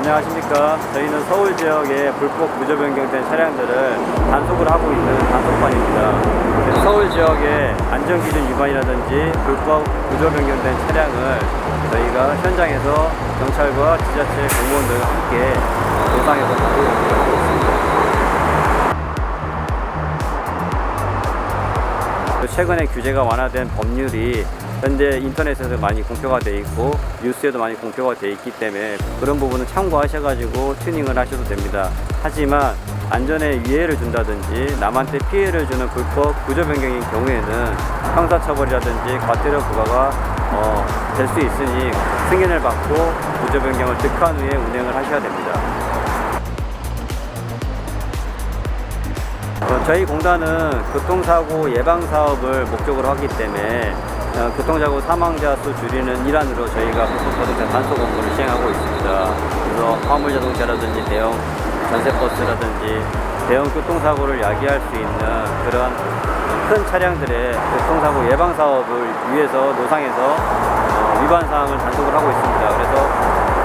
안녕하십니까. 저희는 서울 지역에 불법 구조 변경된 차량들을 단속을 하고 있는 단속반입니다. 그래서 서울 지역의 안전기준 위반이라든지 불법 구조 변경된 차량을 저희가 현장에서 경찰과 지자체 공무원들과 함께 노상에서 다루고 있습니다. 최근에 규제가 완화된 법률이 현재 인터넷에서 많이 공표가 돼 있고 뉴스에도 많이 공표가 돼 있기 때문에 그런 부분은 참고하셔가지고 튜닝을 하셔도 됩니다. 하지만 안전에 위해를 준다든지 남한테 피해를 주는 불법 구조 변경인 경우에는 형사처벌이라든지 과태료 부과가 어, 될 수 있으니 승인을 받고 구조 변경을 득한 후에 운행을 하셔야 됩니다. 저희 공단은 교통사고 예방 사업을 목적으로 하기 때문에 어, 교통사고 사망자 수 줄이는 일환으로 저희가 불법자동차 단속 업무를 시행하고 있습니다. 그래서 화물 자동차라든지 대형 전세버스라든지 대형 교통사고를 야기할 수 있는 그런 큰 차량들의 교통사고 예방 사업을 위해서 노상에서 어, 위반 사항을 단속을 하고 있습니다. 그래서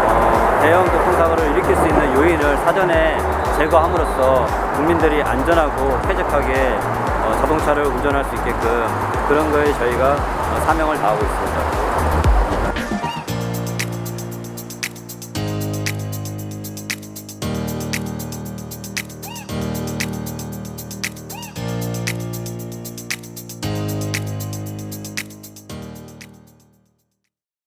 어, 대형 교통사고를 일으킬 수 있는 요인을 사전에 제거함으로써 국민들이 안전하고 쾌적하게 어, 자동차를 운전할 수 있게끔 그런 거에 저희가 어, 사명을 다하고 있습니다.